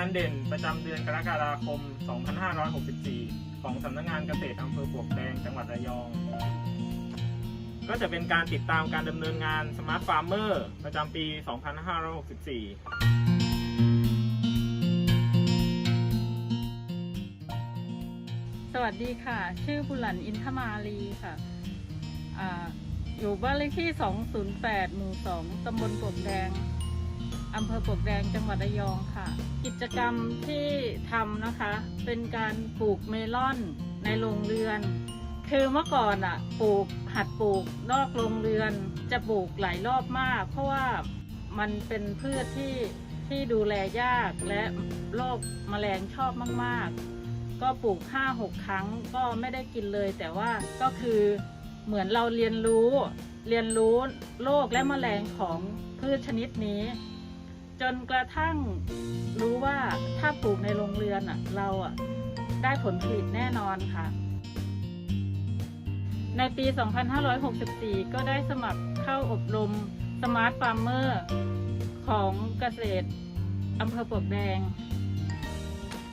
านเด่นประจำเดือนกรกฎาคม 2564 ของสำนักงานเกษตรอำเภอปลวกแดงจังหวัดระยอง ก็จะเป็นการติดตามการดำเนินงาน Smart Farmer ประจำปี 2564สวัสดีค่ะ ชื่อบุหลันอินทมาลีค่ะออยู่บ้านเลขที่ 208 หมู่ 2 ตำบลปลวกแดง อำเภอปลวกแดงจังหวัดระยองค่ะ กิจกรรมที่ทำนะคะ เป็นการปลูกเมลอนในโรงเรือน คือเมื่อก่อนอะปลูกหัดปลูกนอกโรงเรือน จะปลูกหลายรอบมาก เพราะว่ามันเป็นพืชที่ที่ดูแลยากและโรคแมลงชอบมาก ๆ ก็ปลูกห้าหกครั้งก็ไม่ได้กินเลย แต่ว่าก็คือเหมือนเราเรียนรู้ เรียนรู้โรคและแมลงของพืชชนิดนี้ จนกระทั่งรู้ว่าถ้าปลูกในโรงเรือนอะเราอะได้ผลผลิตแน่นอนค่ะ ในปี 2564 ก็ได้สมัครเข้าอบรม Smart Farmer ของเกษตรอำเภอปลวกแดง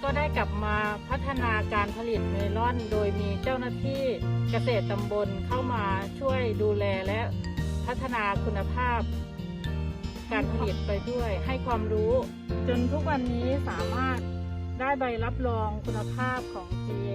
ก็ได้กลับมาพัฒนาการผลิตเมลอน โดยมีเจ้าหน้าที่เกษตรตำบลเข้ามาช่วยดูแลและพัฒนาคุณภาพ การผลิตไปด้วย ให้ความรู้ จนทุกวันนี้สามารถได้ใบรับรองคุณภาพของ GA